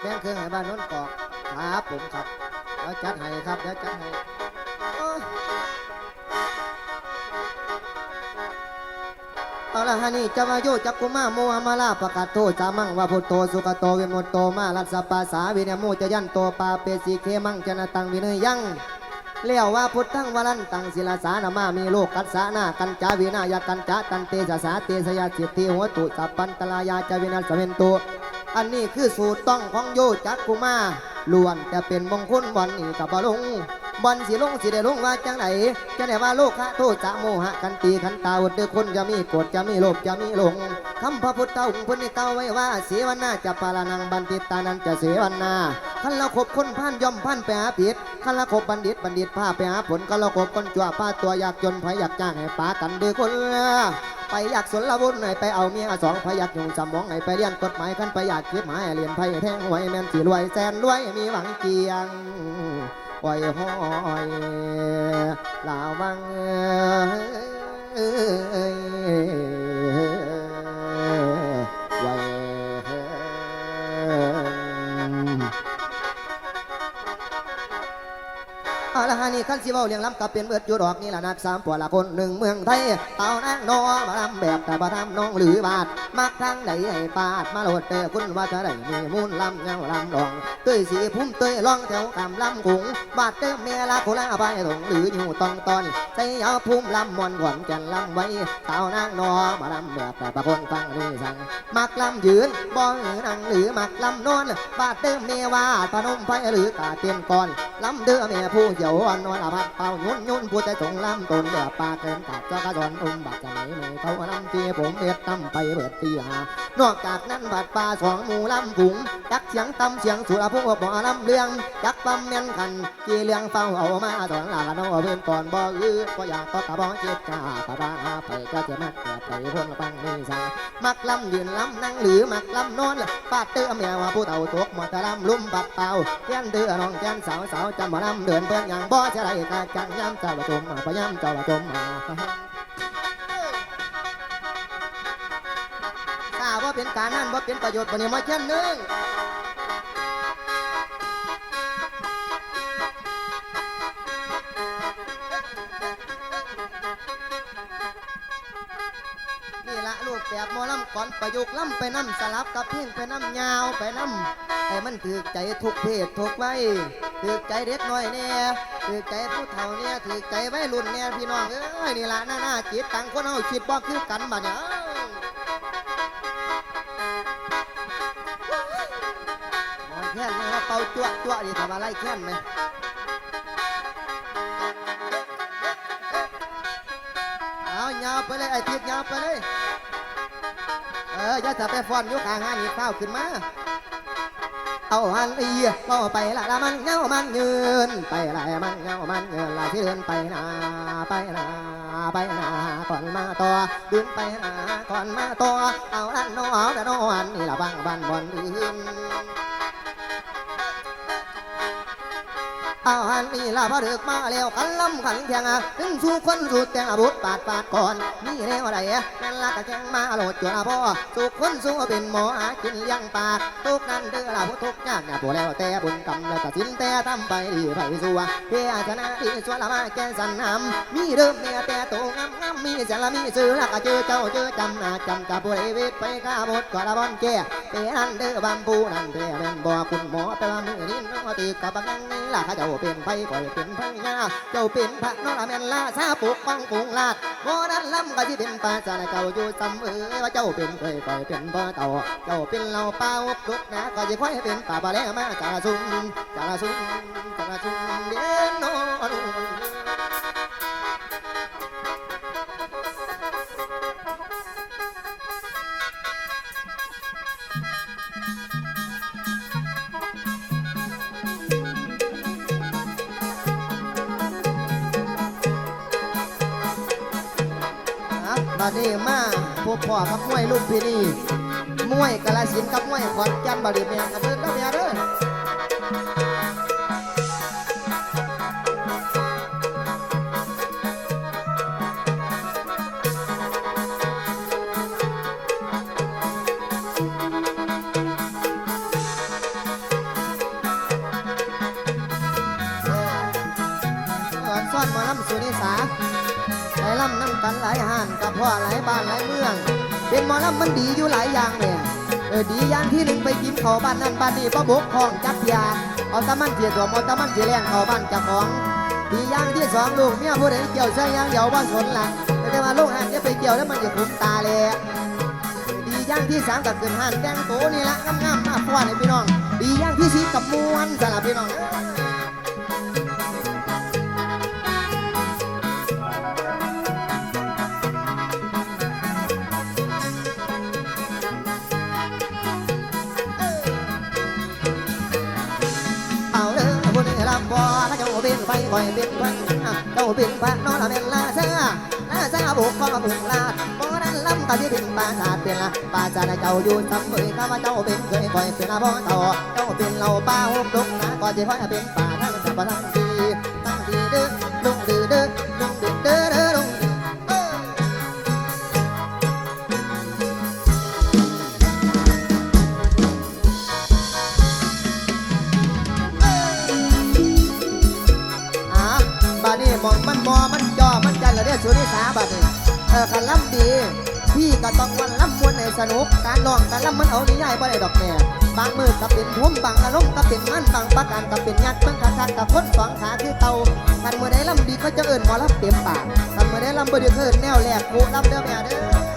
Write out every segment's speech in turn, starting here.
แบ่งเครื่องให้บ้านโน้นกอกครับผมครับเดี๋ยวจัดให้ครับเดี๋ยวจัดให้เอาละฮะนี่จะมาโยจักกุมาโมอามาลาประกาศโทจามังวาพุทโตสุขโตวิมุตโตมาลัสสปาสาวิเนโมจะยันโตปาเปสีเคมังจนตังวิเนยังเลี้ยวว่าพุทธังวรันตังศิลาสานามามีโลกกัสสานากันจาวินายกันจาตันเตสสาเตสยาสิทธิหัวตุสัพพันตลายาจาวินาสเวนตุ อันนี้คือสูตรต้องของโยจักกุมาล้วนแต่เป็นมงคลบอนนี่กับบลงบอลสีลงสีได้ลงว่าจังไหนจะไหนว่าโลกะโทษจะโมหะกันตีขันตาวุฒิคนจะมีกฎจะมีโลภจะมีหลงคำพระพุทธองค์พุทธเก้าไว้ว่าเสวนาจะปาลานังบันติตานันจะเสวนา ขันเราคบคนพันย่อมพันไปหาผิดขันเราคบบัณฑิตบัณฑิตพาไปหาผลขันเราคบคนจั่วพาตัวอยากจนไผอยากจ้างให้ปากันดื้อคนไปอยากสนละวุ่นให้ไปเอาเมียสองพยักยู่สมองให้ไปเรียนกฎหมายกันไปอยากคิดหมายเรียนไพ่แทงไว้แม่นสีรวยแสนรวยมีหวังเกียงปล่อยห้อยลาวังเอ้ย นี่ขั้นสิเว้าเลี้ยงล้ำกับเป็นเบิดอยู่ดอกนี่ละนักสามปัวละคนหนึ่งเมืองไทยเอานางนอมาลำแบบแต่บ่ทำน้องหรือบาทมักทางไหนให้ปาดมาโหลดแต่คุณว่าจะได้มีมูลลำเงาลำดองเตยสีพุ่มเตยล่องแถวกำลำกุงบาดเติมเมียละโคลาไปถงหรืออยู่ตองตอนใจยาวพุ่มลำมวนขวัญจันลำไว้สานางนอมาลำแบบแต่ประคนฟังนี่สั่งมักลำยืนบ่อนังหรือมักลำนอนบาดเติมเมียวาดพนมไฟหรือกาเตียนก่อนลำเดือเมียผู้เหี่ยวอ่อนนวลอภัดเป่ายุ่นยุ่นผู้ใจสงลำตนเดือปลาเกินตัดเจ้ากระสอนอุ้มบัดจะไหนไม่เขาลำเตียผมเอ็ดตั้มไปเบิดตีหา นอกจากนั้นบัดปลาสองหมูลำผุงจักเสียงตำเสียงสุรพงษ์บ่อลำเรืองจักปั๊มเมียนขันกี่เลี้ยงเฝ้าเอามาสอนลาโนเพื่อนก่อนบ่อือก็อยากก็กระบอกเจ็บจ้าปะบ้าไปก็จะมักเกิดไปพ้นฟังนี่ซามักลำยืนลำนั่งหรือมักลำนอนปาดเตื้อเมียว่าผู้เฒ่าตกมาตะลำลุ่มปัดเป่าแก้นเดือน้องแก้นสาวสาวจำมาลำเดินเพื่อนอย่างบ่จะไรกะจังย้ำเจ้าละจมมาพยายามเจ้าละจมมา ว่าเป็นการนั่นว่าเป็นประโยชน์ปนี้มาเช่นหนึงนี่ละลูกแบบมอลำก่อนประยุกต์ลำไปน้ำสลับกับเพียงไปน้ำยาวไปน้ำแต่มันถือใจทุกเพศทุกวัยถือใจเด็กน้อยเนี่ยถือใจผู้เฒ่าเนี่ยถือใจไวัยรุ่นเนี่ยพี่น้องเอ้ยนี่ละหน้าหน้าจิตตังคนเฮาคิดบ่คือกันบัดเนี่ยาเป่าจั่วจั่วดิทำอะไรแค้นไหมเอายาวไปเลยไอ้ทิศยาวไปเลย เอออย่าจะไปฟ้อนยุกลางานนี่ข้าวขึ้นมาเอาหันอีก็ไปละละมันเงามันยืนไปละมันเงามันยืนละที่เดินไปนาไปนาไปนาก่อนมาต่อดินไปนาก่อนมาต่อเอาละนอเอาละนอนนี่ละบังบันบอนอื่น อาหันนี่ลาพระเดือกมาแล้วขันลำขันแข่งอะถึงสู้คนสู้แต่งอาบุตรปาดปาดก่อนนี่แนวอะไรนั่นละกะแข่งมาโหลดจวนพ่อสู้คนสู้เป็นหมอหากินเลี้ยงปากทุกนั้นเด้อละผู้ทุกยากเนี่ยผู้แล้วแต่บุญกรรมแล้วตัดสินแต่ทำไปดีไปสัวเพื่อชนะที่สวนละมาแกสันนำมีเริ่มเนี่ยแต่โตงามงามมีเสียละมีซื้อละก็เจอเจ้าเจอจำหน้าจำกับผู้ใดเวทไปข้าบดก็ละบอนแก่เปนั่นเด้อบำปูนั่นเด้แม่นบ่อคุณหมอแต่ว่ามือนี้น้องตีกับบังนังนี่ละเขาเจ้าเป็นไผก่อยเป็นพญาเจ้าเป็นพระน้องละแมนลาซาปกป้องปงลาดโมนั้นลำก็สิเป็นป่าจาเก่าอยู่ซ้ำเออว่าเจ้าเป็นเคยก่อยเป็นบ่เต่าเจ้าเป็นเหล่าเป้าลุกนะก็สิค่อยเป็นป่าบาแลมาจาระซุ่มจาระซุ่มจาระซุ่มเด่น นี้มาพบพ่อครับมวยลูกพี่นี่มวยกาลสินครับมวยขอนแก่นบาดีเมียครับเด้อครับเมียเด้อซ่อนมาล้ำสุนิสา กันหลายห้านกับพ่อหลายบ้านหลายเมือง เป็นหมอลำมันดีอยู่หลายอย่างเนี่ยเออดีอย่างที่หนึ่งไปกินข้าวบ้านนั่นบ้านนี้ป้าบกของจักยาเอาตะมันเสียตัวเอาตะมันเสียแรงเข้าบ้านเจ้าของดีอย่างที่สองลูกเมียผู้ใดเกี่ยวใส่ยางเดียวว่าสนละแต่ว่าลูกห่างจะไปเกี่ยวแล้วมันจะคุ้มตาเลยดีอย่างที่สามกับขึ้นห้านแดงโตนี่ละงามๆมาฟ้อนให้พี่น้อง ดีอย่างที่สี่กับมวนสำหรับพี่น้อง ไฟคอยเป็นควันเจ้าเป็นพระนอนเป็นลาซาลาซาบุกข้อบุกลาดบ่นั้นลำก็สิเป็นปราสาทเป็นละปราสาทเจ้าอยู่จำเบยข้าว่าเจ้าเป็นเคยคอยเป็นละบ่เต่าเจ้าเป็นเหล่าป้าหุบลุกนะก็จะคอยเป็นป่าทั้งสับทั้งดีทั้งดีเด้อลุกดื้อเด้อ ออกันล่ำดี พี่ก็ต้องวันล่ำมวนในสนุก การลองการล่ำมันเอาง่ายบ่ได้ดอกแม่บางมือก็เป็นทุ่มบางอารมณ์ก็เป็นมันบางประการก็เป็นยัดมันคักคักกับคนสองขาคือเตากันเมื่อได้ล่ำดีก็จะเอิ่นหมอล่ำเต็มปากกันเมื่อได้ล่ำบ่ได้เอิ้นแนวแหลกกูล่ำเด้อแม่เด้อ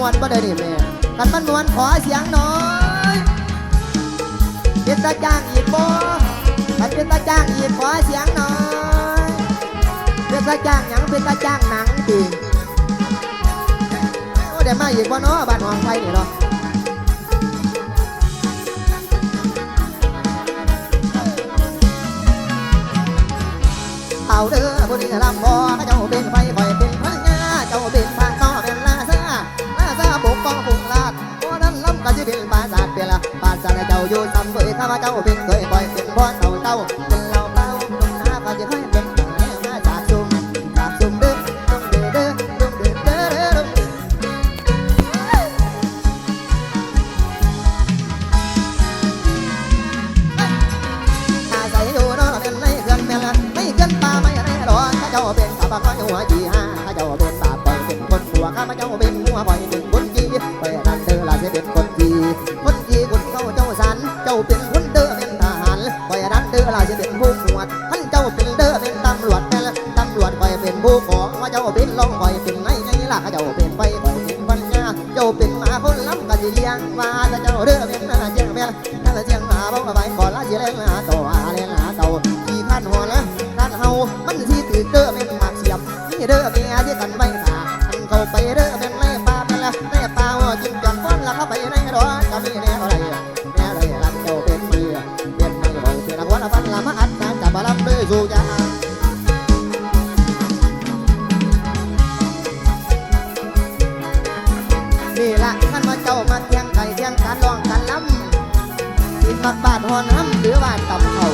มันมวนบ่ได้ดิแม่กันมันมวนขอเสียงหน่อยเป็นตาจ้างอีกบ่กันเป็นตาจ้างอีกขอเสียงหน่อยเป็นตาจ้างหยังเป็นตาจ้างหนังติโอ้เดี๋ยวมาอีกบ่เนาะบ้านหองไทยนี่เนาะเอาเด้อผู้นี้ลำพอเจ้าเป็นไฟ ละปราสาทเจ้าอยู่ซ้ำเคยข้าพเจ้าเป็นเคยปล่อยเป็นพ่อเต่าเต่า มักบาดหอนห้ำหรือบาดต่ำเขา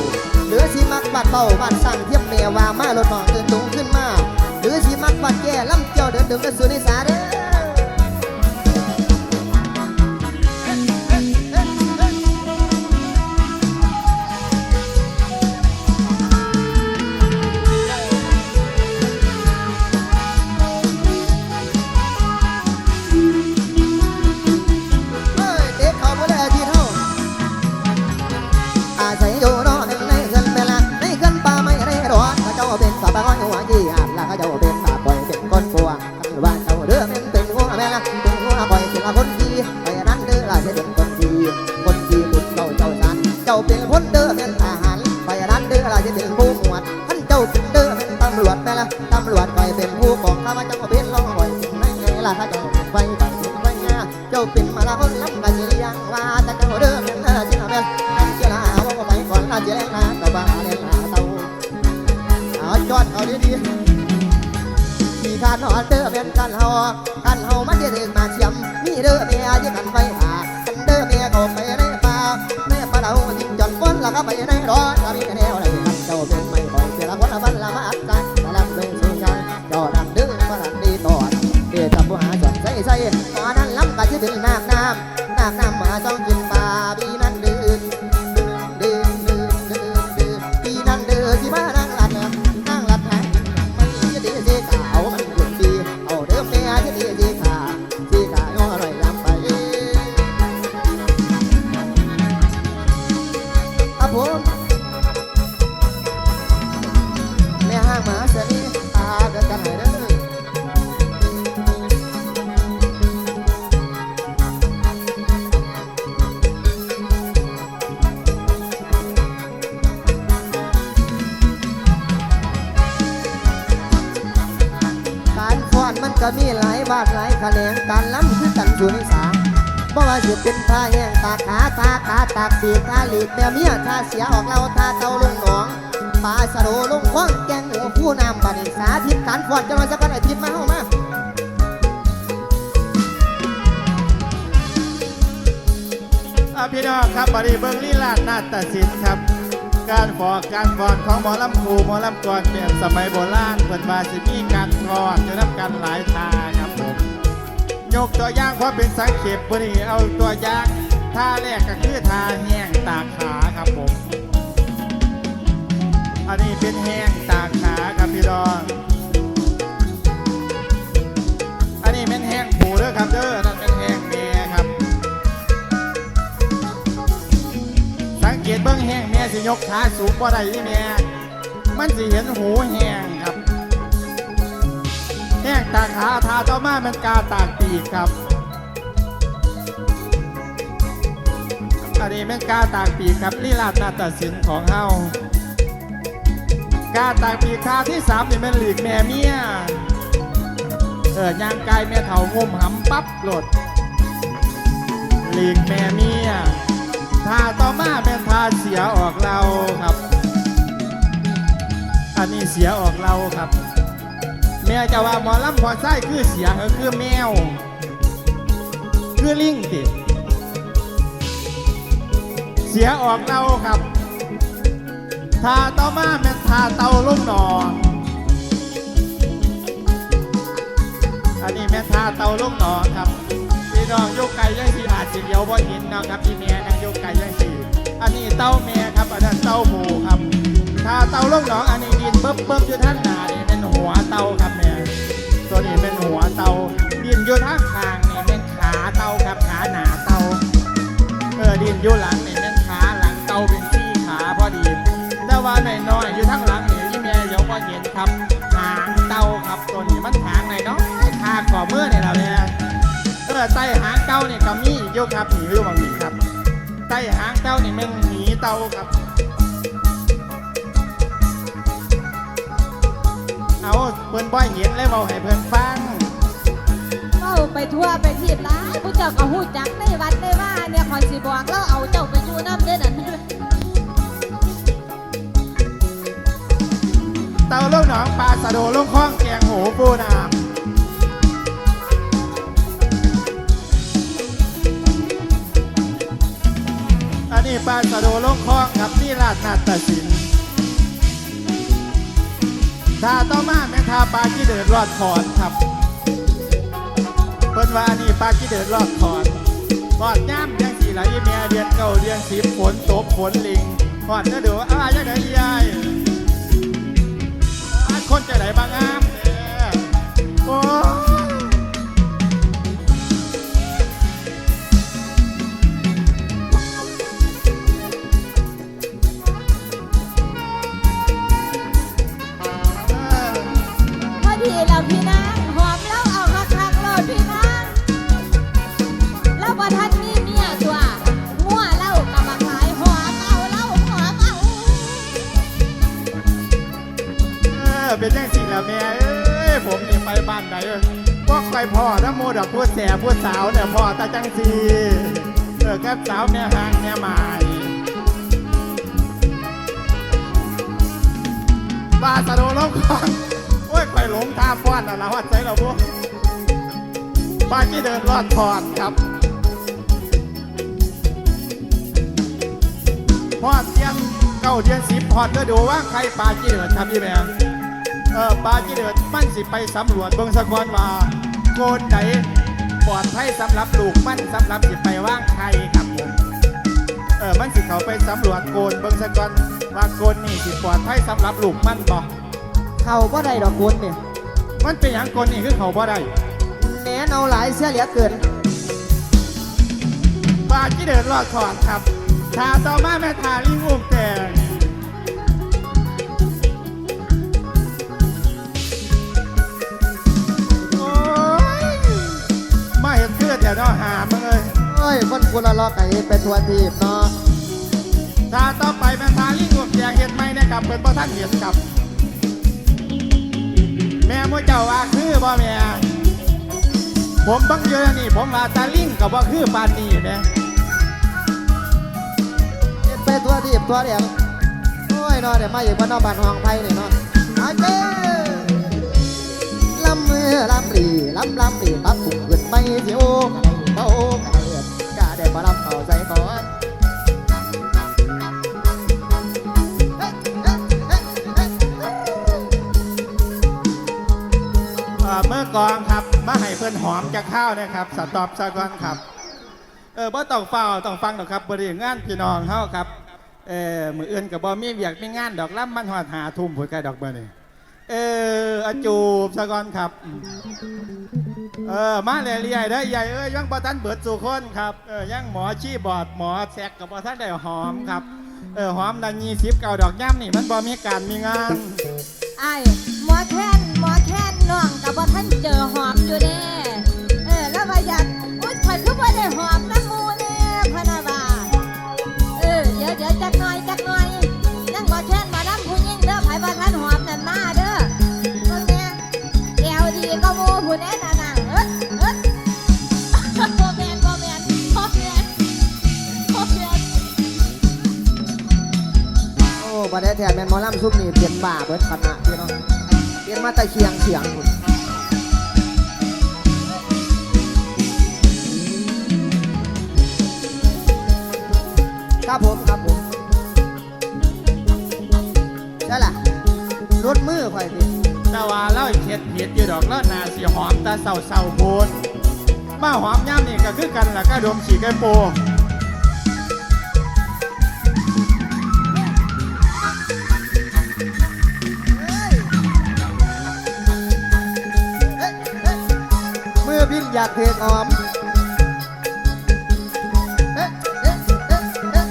หรือสิมักบาดเบาบาดสั่งเทียบเมียวามาลดหมองเดินตรงขึ้นมา หรือสิมักบาดแก่ลำเจ้าเดินดึงกระสุนในสาเด้อาแห้งตาขาตาขาตากปีตาหลีกแม่เมียท่าเสียออกเราท่าเตาลงหนองปลาสะโดลงคว้างแกงหัวผู้นำบันสาธิตการฟอนจะมาสักวันอาทิตย์มาเข้ามาพี่น้องครับบริเบิงลีลาดนาฏศิลป์ครับ การฟอกการฟอนของหมอลำคูหมอลำกรแบบสมัยโบราณเปิดมาสิมีการทอดจะรับการหลายทาครับผม ยกตัวอย่างเพราะเป็นสังเขปบนี้เอาตัวอย่างท่าแรกก็คือท่าแห้งตากขาครับผม อันนี้เป็นแห้งตากขาครับพี่น้องอันนี้เป็นแห้งปูเด้อครับเด้อนั่นเป็นแห้งเมียครับ สังเกตเบื้องแห้งแม่สิยกขาสูงบ่ได้ที่แม่มันสิเห็นหูแห้งครับ แห้งตาขาทาต่อมามันกาตากปีกครับ อันนี้เป็นกาตากปีกครับลีลาดนาฏศิลป์ของเฮากาตากปีกคาที่สามนี่เป็นหลีกแม่เมียเออย่างกายแม่เถางุมหำปั๊บหลดหลีกแม่เมียทาต่อมาเป็นทาเสียออกเราครับ อันนี้เสียออกเราครับ แม่จะว่าหมอลำพอไส้คือเสียก็คือแมว คือลิงติเสียออกเราครับทาต่อมาเป็นทาเตาลุ่มหนองอันนี้แม่ทาเตาลุ่มหนองครับพี่น้องโยกไก่ยังสีอาจสิเดียวบ่ห็นนะครับพี่แม่นั่งโยกไก่ยังสีอันนี้เต้าแม่ครับอันนั้นเต้าหมูครับถ้าเต้าลูกหนองอันนี้ดินเบิ่มเบิ่มอยู่ท่านหนา หัวเต้าครับแม่ตัวนี้เป็นหัวเต้าดินอยู่ทางคางนี่เป็นขาเต้าครับขาหนาเต้าเออดินอยู่หลังนี่เป็นขาหลังเต้าเป็นซี่ขาพอดี แต่ว่าน้อยอยู่ทั้งหลังนี่พี่แม่เดี๋ยวบ่เห็นครับหางเต้าครับตัวนี้มันหางไหนเนาะทาก่อเมื่อนี่เราเนี่ยเออไต้หางเต้านี่ยก็มีอยู่ครับหนีอยู่างทีครับไต้หางเต้านี่แมันหนีเต้าครับ เอาเพิ่นบ่เห็นเลยเบาให้เพิ่นฟังเข้าไปทั่วไปทีบร้ายผู้เจ้าก็หู้จักในวัดในว่าเนี่ยคอยสิบอกแล้วเอาเจ้าไปอยู่น้ำเด้อนั่นเต้าลูกหนองปลาสะโดลูกข้องแกงโหปูนามอันนี้ปลาสะโดลูกข้องครับนี่ลาดนาฏศิล ป์ถ้าต่อมาแม่ทาปลากี้เดินรอดถอนครับเพิ่นว่านี่ปลากี้เดือดรอดถอนกอดย่ำยังสี่ไหลเมียเดือนเก่าเดือนสิบฝนตกฝนลิงกอดจะดูอ้ายยังไงยายอายคนจะไหนบางงามเด้อโอ้ยเอ ดีแล้วพี่นางหอมแล้วเอาคักๆเลยพี่นางแล้วว่าท่านมีเมียตัวมั่วเล่ากับมาขายหอมเอาเล่าหอมเอาเออเป็นจังสี่แล้วแม่เอ้ยผมนี่ไปบ้านใดเอ้ยไปพ่อน้ำโมดอกพูดแสบพูดสาวเนี่ยพ่อตาจังสีเออแก้สาวแม่หางแม่หมายบาสะโดลงก่อน หลงท่าฟ้อนน่ะละวัดใจเราพวกบ้านที่เดินรอดพอดครับพอดเตียงเก้าเดือนสิบพอดก็ดูว่าใครปลาจีเดินทำยี่แม่เออปลาจีเดือดมันสิไปสำรวจเบิ่งสะกอนว่าโกนไหนปลอดภัยสำหรับลูกมันสำหรับสิไปว่างไข่ครับผมเออมันสิเขาไปสำรวจโกนเบิ่งสะกอนว่าโกนนี่สิปลอดภัยสำหรับลูกมันบ่ เข้าบ่ได้ดอกคุณเนี่ยมันเป็นอย่างโกนนี่คือเขาบ่ได้แหนเอาหลายเสียเหลือเกินปลาจีเดือดรอดก่อนครับทาต่อมาแม่ทาลิงอุ้มแตงโอ้ยมาเห็นเพื่อนเดี๋ยวเนาะหามึงเอ้ยเอ้ยคนกุละลอกไก่เป็นทัวทีบเนาะถ้าต่อไปแม่ทาลิงกบแจงเห็นไหมนะครับเป็นพ่อท่านเห็นครับ แม่มูเจ้าว่าคือบ่แม่ ผมบังเยอนี่ผมว่าตาลิงกับว่าคือปานนี่แม่เป็นทัวทีบทัวเดียวโอ้ยนาะเดี๋ยวมาอยู่บ้านนอกบ้านห้องไผ่เนี่ยเนาะอาเจ้ลำมือลำรีลำลำรีตับถุงขึ้นไปสิโอ้กระไดเบากะไดเอิดกะได้มาลำเข้าใจก่อน กองครับมาให้เพื่อนหอมจากข้าวนะครับสตอบซะกอนครับเออบ่ต้องเฝ้าต้องฟังดอกครับบริงานพี่น้องเฮาครับเออมืออื่นกับบ่มีเวียกมีงานดอกล่ำมันหอดหาทุ่มผุดไก่ดอกเบอร์นี่เอออาจูบซะกอนครับ เออมาเรื่อยๆได้ใหญ่เอ้ยยังบ่ทันเบิดสู่คนครับเออยังหมอชี้บอดหมอแซกกับบ่ทันได้หอมครับเออหอมดังยี่สิบเก้าดอกย่ำนี่มันบ่มีการมีงานไอ้หมอแค้นหมอแค้น อลำซุปนี่เปลี่ยนบ่าเบิดขนาดพี่น้องเปลี่ยนมาต่เคียงเฉียงคุณครับผมครับผมใช่ล่ะรถมือข่อยพี่แต่ว่าเล่าเฮ็ดเฮ็ดอยู่ดอกแล้วนาสิหอมตาเศร้าเศร้าโพนมาหอมย่ำนี่ก็คือกันล่ะก็ดมฉีกไก่โป บินอยากเพลงออมเอ๊ะเอ๊ะเอ๊ะเอ๊ะ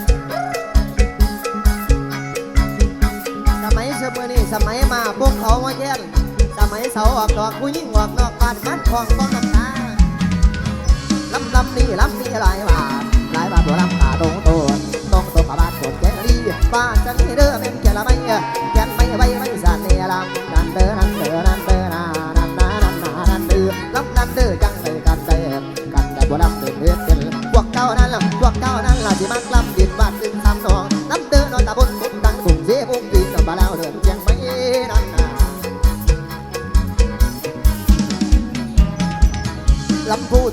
สมัยเสมอนี่สมัยมาพวกเขามาแย่งสมัยเสาออกดอกผู้ยิ่งออกนอกบ้านมันคลองกองน้ำตาลำลำนี่ลำนี่หลายบาทหลายบาทตัวลำตาตรงโตนตรงตัวกับบ้านกดแกงลีบ้านจะนี่เด้อเป็นแกละไม่แก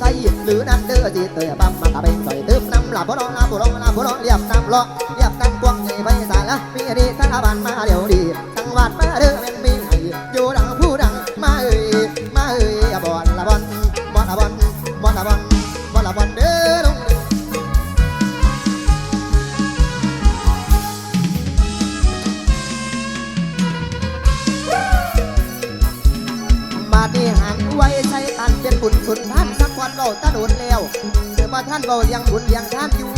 ไทยหรือนักเดือจีเตยปั๊มมาตะเป็นใส่ตึมน้ำลาบ่รองลาบ่รองลาบ่รองเรียบน้ำล้อเรียบน้ำกวงใหญ่ไปสายละมีดีตทั้งอาบันมาเดี๋ยวดีทั้งวัดมาเด้อแม่นมีให้อยู่ วันเราตะโดนแล้วเดี๋ยวมาท่านเราเลี้ยงบุญเลี้ยงท่านอยู่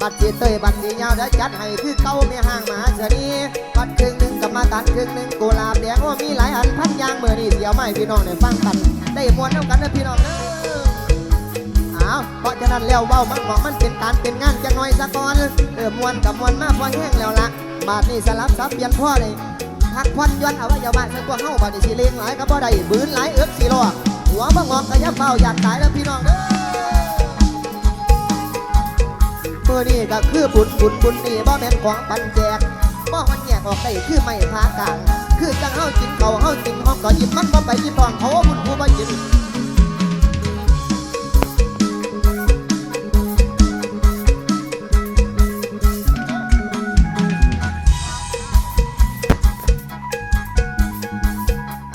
บัตรเจเตยบัตรสียาวเดี๋ยวจัดให้คือเก้าไม่ห่างมาเสนีบัตรครึ่งหนึ่งกับมาตัดครึ่งหนึ่งกุหลาบแดงว่ามีหลายอันพันยางเมื่อนี่เสียวไม่พี่น้องได้ฟังกัน ได้มวนเท่ากันนะพี่น้องเด้ออ้าเพราะฉะนั้นแล้วเว้ามันบอกมันเป็นการเป็นงานจังน้อยสะก่อนเออมวนกับมวนมาพอแห้งแล้วละบาทนี้สลับซับเปลี่ยนพ่อเลยพักผ่อนย้อนเอาไว้ยาว่าสักกว่าเฮาบาดนี้สิเลงหลายก็บ่ได้บืนหลายเอิบสิรอ หัวบ่งอกกะยับเฝ้าอยากตายแล้วพี่น้องเด้อเมื่อนี้ก็คือบุญบุญบุญนี่บ่แม่นของปันแจกบ่มันแยกออกได้คือไม่พากลางคือจังเฮากินเขาเฮากินห้องก็ยิ้มมันบ่ไปยิ้มตอนเขาว่าบุญผู้บ่หยิ้ม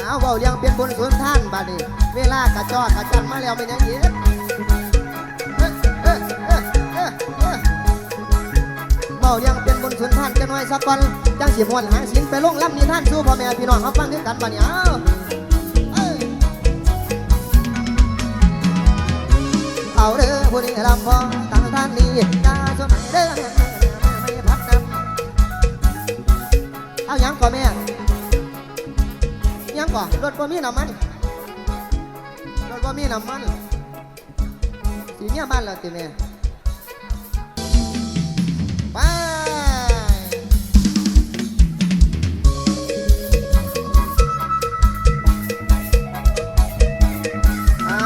เอาเบาเลี้ยงเป็นบุญสุนานบัดนี้เวลากระจอกกระจันมาแล้วเป็นยังไงเบาเลี้ยงเป็นบุญสุนท่านจะน้อยสักก่อนจังสิมวนหางศิลไปลงลำนิท่านสู่พ่อแม่พี่น้องเขาฟังด้วยกันบัดนี้เอาเอ้ยเอาเด้อผู้นี้ลำพองตั้งท่านนี้ตาสมัยเด้อไม่พักนำเอายังก่อนแม่ยังก่อนรถบ่มีน้ำมัน บ่มีน้ำมันสีเนี้ยบ้านเราติแม่ไปอ่า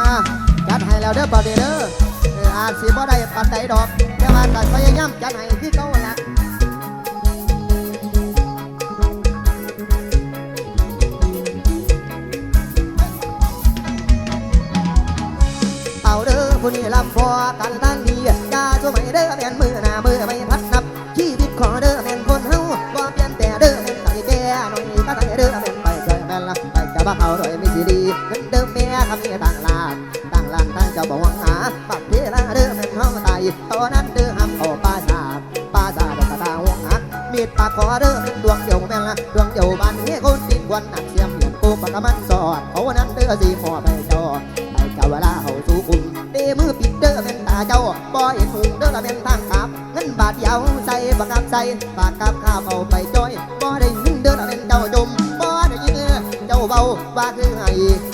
จัดให้แล้วเด้อบ่เด้อเด้อเอออาจสิบ่ได้ปานใดดอกแต่ว่าก็พยายามจัดให้คือเก่า หั่นละเอาเด้อผู้นี้ลำพอกันตั้งดีอยาสมัยเด้อแม่นมือหน้ามือไม่พัดนับชีวิตขอเด้อแม่นคนเฮาบ่เปลี่ยนแต่เด้อแม่นตั้งแก่หน่อยก็ตั้งเด้อแม่นไปใจแม่นละไปจะบ่เอาหน่อยไม่สิดีเหมือนเดิมแม่คำนี้ต่างลานต่างลานต่างเจ้าบ่หวังหาปักเวลาเด้อแม่นเฮาตายตอนนั้นเด้อห้ามเอาปราสาปราสาทกระตาหวงหักมีดปากขอเด้อแม่นดวงเดียวแม่นละดวงเดียวบ้านนี้คนดินวันหนักเสียมเหยียบกูปากกมันสอดเพราวันนั้นเด้อสิหมอไปจอดไปเจ้าเวลาเขา เจ้าบ่เห็นหุงเด้อเป็นทางขับเงินบาทเดียวใส่บักกับใส่ปากกับข้าวเอาไปจ้อยบ่ได้ยินเด้อเป็นเจ้าจมบ่ได้ยินเจ้าเบาว่าคือให้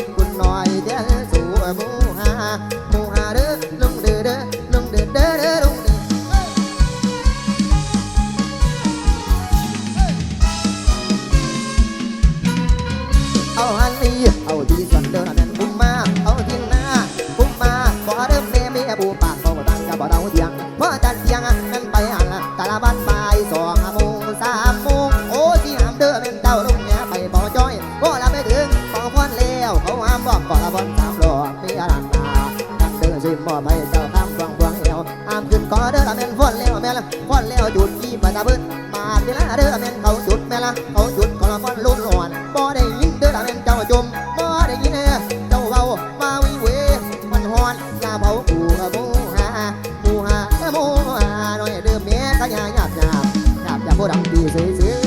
ยาบอย่าบ่ดังดีซื่อ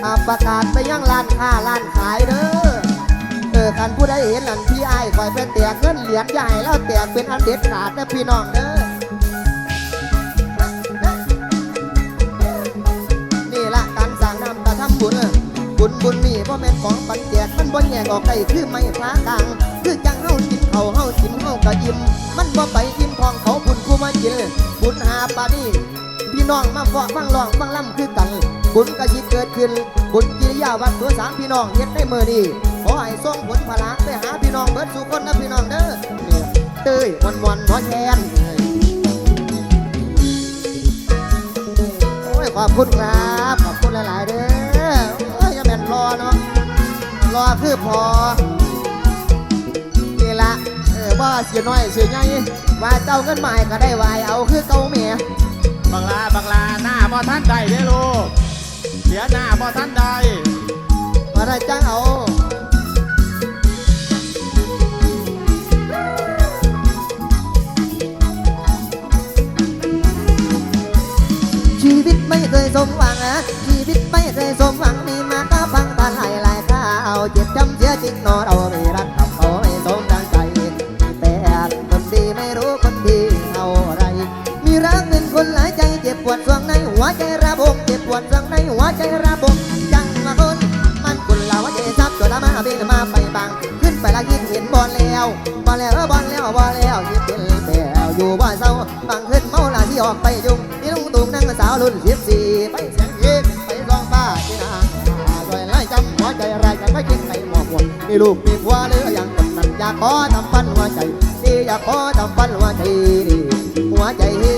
ๆอาประกาศไปยังร้านค้าร้านขายเด้อ เออกันผู้ใดเห็นนั่นพี่ไอ้คอยไปแตกเงินเหรียญใหญ่แล้วแตกเป็นอันเด็ดขาดนะพี่น้องเด้อ นี่ละการสร้างน้ำตาทำบุญบุญบุญนี่พ่อแม่นของปันแจกมันบ่แยกออกได้คือไม่ฟ้ากลาง คือจังเฮากินเขาเฮากินเฮากระยิมมันบ่ไปกินทองเขาบุญผู้มากินบุญหาปานี่ น้องมาฟอกฟังร้องฟังล่ำคือกันบุญกะสิเกิดขึ้นบุญกิริยาวัดตัวสามพี่น้องเฮ็ดในมือนี้ขอให้ส่งผลพละไปหาพี่น้องเบิดสู่คนนะพี่น้องเด้อเต้ยวันวันๆพอแทนโอ้ยขอบคุณครับขอบคุณหลายๆเด้อโอ้ยจะแม่นรอเนาะรอคือพอนี่ละเออว่าเสียน้อยเสียใหญ่ว่าเจ้าเงินใหม่ก็ได้วายเอาคือเก่าเมีย บังลาบังลาหน้าบ่ท่านใดเด้อลูก เสียหน้าบ่ท่านใดมาได้จ้าเอาชีวิตไม่เคยสมหวังอะชีวิตไม่เคยสมหวังมีมาก็ฟังตาหลายหลายข้าวเจ็บจำเสียจริงนอเบอลแล้วบอลแล้วบอลแล้วบอลแล้วคิดเป็นแปวอยู่บ่เศร้าบางขึ้นเมาละที่ออกไปยุ่งนี่ลุงตุงนั่งสาวรุ่นสิบสี่ไปเสียงเย็นไปร้องป้าที่นาซอยไล่จำหัวใจไรกันไม่กินไก่หมอกผัวมีลูกมีผัวหรือยังคนนั้นอยากขอทำฟันหัวใจดีอยากขอทำฟันหัวใจดีหัวใจดี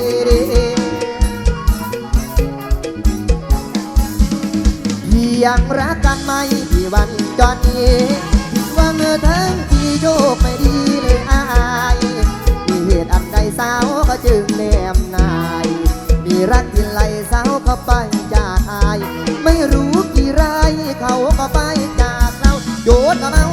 ที่ยังรักกันไหม่กี่วันจอนนี้ว่าเมื่อทั้ง โชคไม่ดีเลยอายมีเหตุอันใดสาวก็จึงแนมนาย มีรักที่ไหลสาวเขาไปจากอาย ไม่รู้กี่ไรเขาก็ไปจากเราโยนกับเมา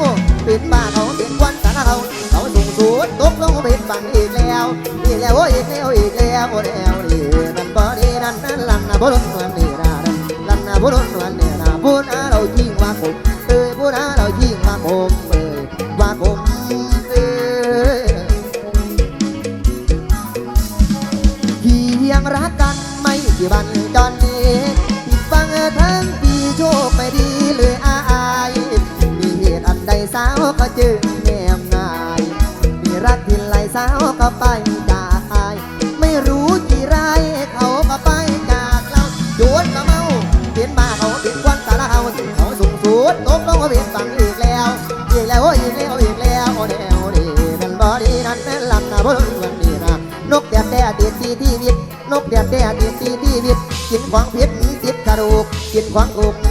เป็นบ้าเขาเป็นควันสารเขาเขาสูงสูดตกลงเป็นฝั่งอีกแล้วอีกแล้วอีกแล้วอีกแล้วโอ้แล้วนี่นั่นบ่ดีนั่นนั่นลันนะบ่ลงวันนี้นะนั่นลันนาบุรุษวันเนี่ยนาพูดอาเรายิ่งว่าคมเอ้ยพูดอาเรายิ่งว่าคม ก็จึงแนมนายมีรักที่ไหลสาวก็ไปจากไม่รู้กี่ไรเขาก็ไปจากเราโยนมาเมาเปลี่ยนมาเขาเปลี่ยนควันตาละเขาสิเขาสูงสุดตกลงมาเปลี่ยนฝั่งอีกแล้วอีกแล้วอีกแล้วอีกแล้วโอ้แนวดีนั่นบอดีนั่นนั่นลำนะบนวันนี้นะนกแดดแดดดีตีที่วิตนกแดดแดดดีตีที่วิตกินของพิษติดกระดูกกินของกุก